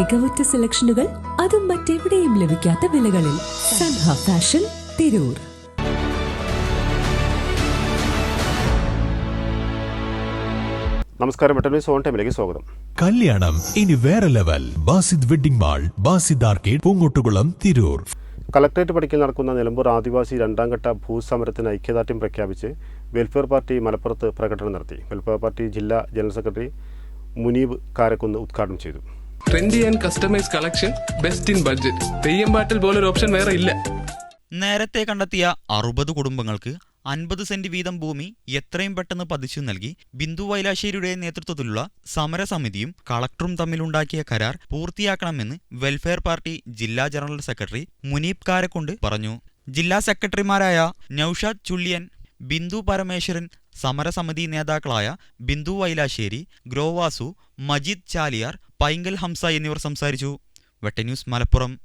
മികവുറ്റ സെലക്ഷനുകൾ അതും മറ്റെവിടെയും ലഭിക്കാത്ത വിലകളിൽ സൻഹ ഫാഷൻ തിരൂർ. നമസ്കാരം സോൺ ടൈമിലേക്ക് സ്വാഗതം. കല്യാണം ഇനി വേറെ level. Basid wedding mall Basid arcade Poonkottukulam Tirur. Collectorate പടിക്കൽ നടക്കുന്ന നിലമ്പൂർ ആദിവാസി രണ്ടാം ഘട്ട ഭൂസമരത്തിന് ഐക്യദാർഢ്യം പ്രഖ്യാപിച്ച് വെൽഫെയർ പാർട്ടി മലപ്പുറത്ത് പ്രകടനം നടത്തി. വെൽഫെയർ പാർട്ടി ജില്ലാ ജനറൽ സെക്രട്ടറി മുനീബ് കാരക്കുന്ന് ഉദ്ഘാടനം ചെയ്തു. Trendy and customise collection best in budget Theyyam പാട്ടിൽ പോലൊരു ഓപ്ഷൻ വേറെ ഇല്ല. നേരത്തെ കണ്ടെത്തിയ അറുപത് കുടുംബങ്ങൾക്ക് അൻപത് സെന്റ് വീതം ഭൂമി എത്രയും പെട്ടെന്ന് പതിച്ചു നൽകി ബിന്ദു വൈലാശ്ശേരിയുടെ നേതൃത്വത്തിലുള്ള സമരസമിതിയും കളക്ടറും തമ്മിലുണ്ടാക്കിയ കരാർ പൂർത്തിയാക്കണമെന്ന് വെൽഫെയർ പാർട്ടി ജില്ലാ ജനറൽ സെക്രട്ടറി മുനീബ് കാരക്കൊണ്ട് പറഞ്ഞു. ജില്ലാ സെക്രട്ടറിമാരായ നൌഷാദ് ചുള്ളിയൻ ബിന്ദു പരമേശ്വരൻ സമരസമിതി നേതാക്കളായ ബിന്ദു വൈലാശ്ശേരി ഗ്രോവാസു മജീദ് ചാലിയാർ പൈങ്കൽ ഹംസ എന്നിവർ സംസാരിച്ചു. വെട്ടന്യൂസ് മലപ്പുറം.